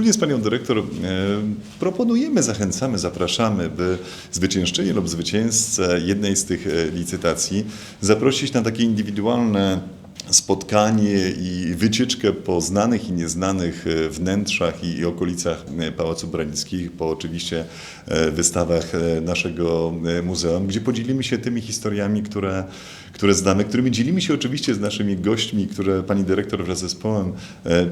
Wspólnie z panią dyrektor e, proponujemy, zachęcamy, zapraszamy, by zwyciężczynię lub zwycięzcę jednej z tych e, licytacji zaprosić na takie indywidualne spotkanie i wycieczkę po znanych i nieznanych e, wnętrzach i, okolicach e, Pałacu Branickich, po oczywiście e, wystawach naszego muzeum, gdzie podzielimy się tymi historiami, które, które znamy, którymi dzielimy się oczywiście z naszymi gośćmi, które pani dyrektor wraz z zespołem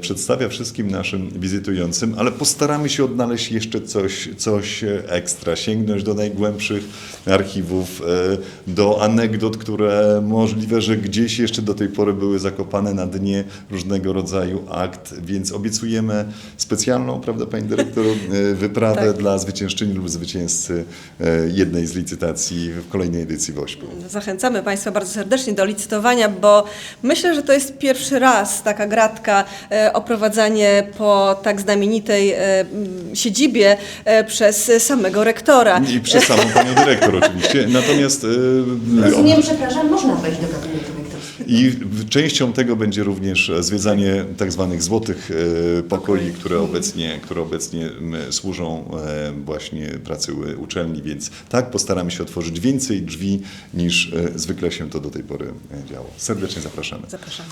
przedstawia wszystkim naszym wizytującym, ale postaramy się odnaleźć jeszcze coś, coś ekstra, sięgnąć do najgłębszych archiwów, do anegdot, które możliwe, że gdzieś jeszcze do tej pory były zakopane na dnie różnego rodzaju akt, więc obiecujemy specjalną, prawda pani dyrektor, e, wyprawę Tak. dla zwyciężczyni lub zwycięzcy e, jednej z licytacji w kolejnej edycji WOŚP-u. Zachęcamy Państwa bardzo serdecznie do licytowania, bo myślę, że to jest pierwszy raz taka gratka e, oprowadzanie po tak znamienitej siedzibie przez samego rektora. I przez samą panią dyrektor oczywiście. Natomiast Rozumiem, przepraszam, można wejść do gabinetu. I częścią tego będzie również zwiedzanie tak zwanych złotych e, pokoi, które obecnie, które obecnie służą e, właśnie pracy uczelni, więc tak postaramy się otworzyć więcej drzwi niż e, zwykle się to do tej pory e, działo. Serdecznie zapraszamy. Zapraszamy.